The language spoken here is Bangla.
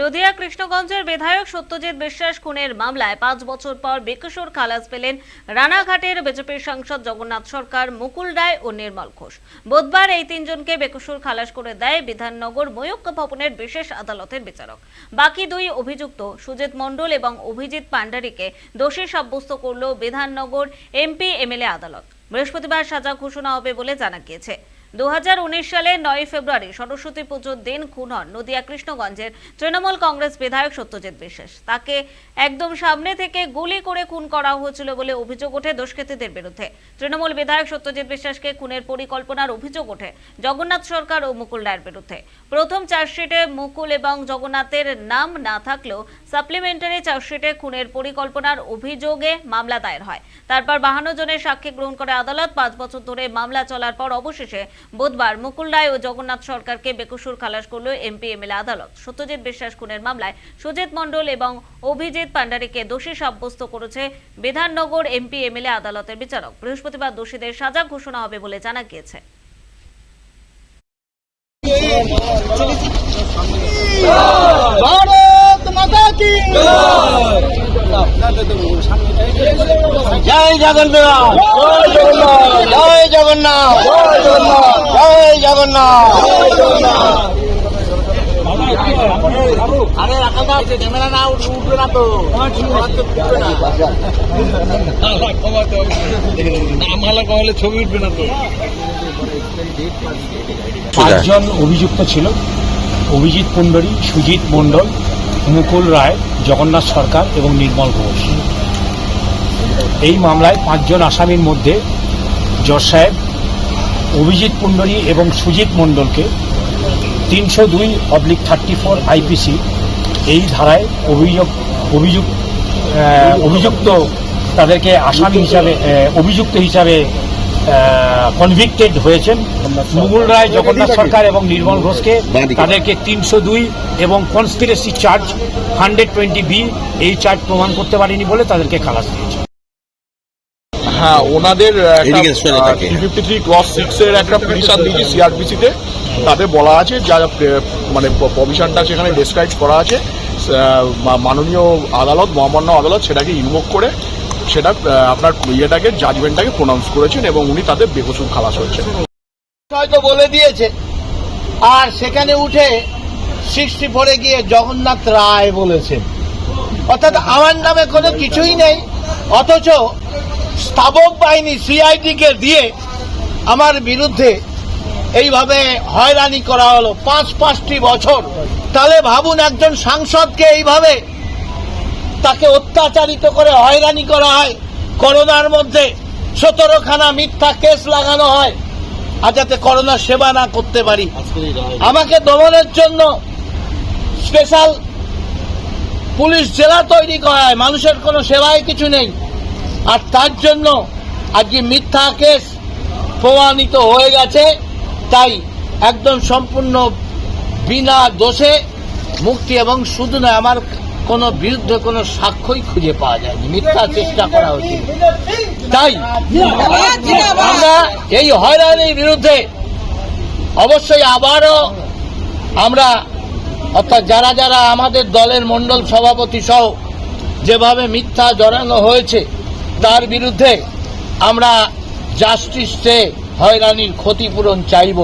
নদিয়া কৃষ্ণগঞ্জের বিধায়ক সত্যজিৎ বিশ্বাস খুনের মামলায় পাঁচ বছর পর বেকসুর খালাস পেলেন রানাঘাটের বিজেপির সাংসদ জগন্নাথ সরকার, মুকুল রায় ও নির্মল ঘোষ। বুধবার এই তিনজনকে বেকসুর খালাস করে দেয় বিধাননগর ময়ূক্ষ ভবনের বিশেষ আদালতের বিচারক। বাকি দুই অভিযুক্ত সুজিত মণ্ডল এবং অভিজিৎ পান্ডারিকে দোষী সাব্যস্ত করল বিধাননগর এমপি এমএলএ আদালত। বৃহস্পতিবার সাজা ঘোষণা হবে বলে জানা গিয়েছে। দু সালের নয় ফেব্রুয়ারি সরস্বতী পুজোর দিন খুন হন নদিয়া কৃষ্ণগঞ্জের তৃণমূল কংগ্রেস বিধায়ক সত্যজিৎ বিশ্বাস। তাকে একদম সামনে থেকে গুলি করে খুন করা হয়েছিল বলে অভিযোগ ওঠে দুষ্কৃতীদের বিরুদ্ধে। তৃণমূল বিধায়ক সত্যজিৎ বিশ্বাসকে খুনের পরিকল্পনার অভিযোগ ওঠে জগন্নাথ সরকার ও মুকুল রায়ের বিরুদ্ধে। প্রথম চার্জশিটে মুকুল এবং জগন্নাথের নাম না থাকলেও সাপ্লিমেন্টারি চার্জশিটে খুনের পরিকল্পনার অভিযোগে মামলা দায়ের হয়। তারপর বাহান্ন জনের সাক্ষী গ্রহণ করে আদালত পাঁচ বছর ধরে মামলা চলার পর অবশেষে বুধবার মুকুল রায় ও জগন্নাথ সরকারকে বেকসুর খালাস করল এমপি এমএলএ আদালত সত্যজিৎ বিশ্বাস খুনের মামলায় সুজিত মণ্ডল এবং অভিজিৎ পান্ডারিকে দোষী সাব্যস্ত করেছে বিধাননগর এমপি এমএলএ আদালতের বিচারক বৃহস্পতিবার দোষীদের সাজা ঘোষণা হবে বলে জানা গিয়েছে ভারত মাতা কি জয় জগন্নাথ। জয় জগন্নাথ। জয় জগন্নাথ। আরে কহলে ছবি উঠবে না তো। পাঁচজন অভিযুক্ত ছিল। অভিজিৎ কুণ্ডরী সুজিত মণ্ডল, মুকুল রায়, জগন্নাথ সরকার এবং নির্মল ঘোষ। এই মামলায় পাঁচজন আসামির মধ্যে জজ সাহেব, অভিজিৎ কুণ্ডরী এবং সুজিত মণ্ডলকে তিনশো দুই অবলিক থার্টি ফোর আইপিসি এই ধারায় অভিযোগ, অভিযুক্ত অভিযুক্ত তাদেরকে আসামি হিসাবে অভিযুক্ত হিসাবে কনভিক্টেড হয়েছেন। মুকুল রায়, জগন্নাথ সরকার এবং নির্মল ঘোষকে তাদেরকে তিনশো দুই এবং conspiracy charge hundred twenty B এই চার্জ প্রমাণ করতে পারেনি বলে তাদেরকে খালাস দিয়েছে। হ্যাঁ ওনাদের। Three fifty three cross six এর একটা পিটিশন দিয়েছি সিআরপিসি তে তাতে বলা আছে যা মানে প্রভিশনটা সেখানে ডেসক্রাইব করা আছে। মাননীয় আদালত মহামান্য আদালত সেটাকে ইনভোক করে সেটা আপনার ইয়েটাকে জাজমেন্টটাকে প্রোনাউন্স করেছেন এবং উনি তাদের বেকসুর খালাস হয়েছেন হয়তো বলে দিয়েছে আর সেখানে উঠে সিক্সটি ফোরে গিয়ে জগন্নাথ রায় বলেছেন। অর্থাৎ আমার নামে কোনো কিছুই নেই অথচ স্থাবক বাহিনী সিআইডি কে দিয়ে আমার বিরুদ্ধে এইভাবে হয়রানি করা হলো। পাঁচ পাঁচটি বছর। তাহলে ভাবুন একজন সাংসদকে এইভাবে তাকে অত্যাচারিত করে হয়রানি করা হয়। করোনার মধ্যে সতেরোখানা মিথ্যা কেস লাগানো হয়। আর যাতে করোনার সেবা না করতে পারি। আমাকে দমনের জন্য স্পেশাল পুলিশ জেলা তৈরি করা হয়। মানুষের কোনো সেবায় কিছু নেই। আর তার জন্য আজকে মিথ্যা কেস প্রমাণিত হয়ে গেছে। তাই একদম সম্পূর্ণ বিনা দোষে মুক্তি এবং শুধু নয়, আমার কোনো বিরুদ্ধে কোনো সাক্ষ্যই খুঁজে পাওয়া যায়নি। মিথ্যা চেষ্টা করা হয়েছিল। তাই আমরা এই হয়রানির বিরুদ্ধে অবশ্যই আবারও আমরা, অর্থাৎ যারা যারা আমাদের দলের মণ্ডল সভাপতি সহ যেভাবে মিথ্যা জড়ানো হয়েছে তার বিরুদ্ধে আমরা জাস্টিস চেয়ে হয়রানির ক্ষতিপূরণ চাইব।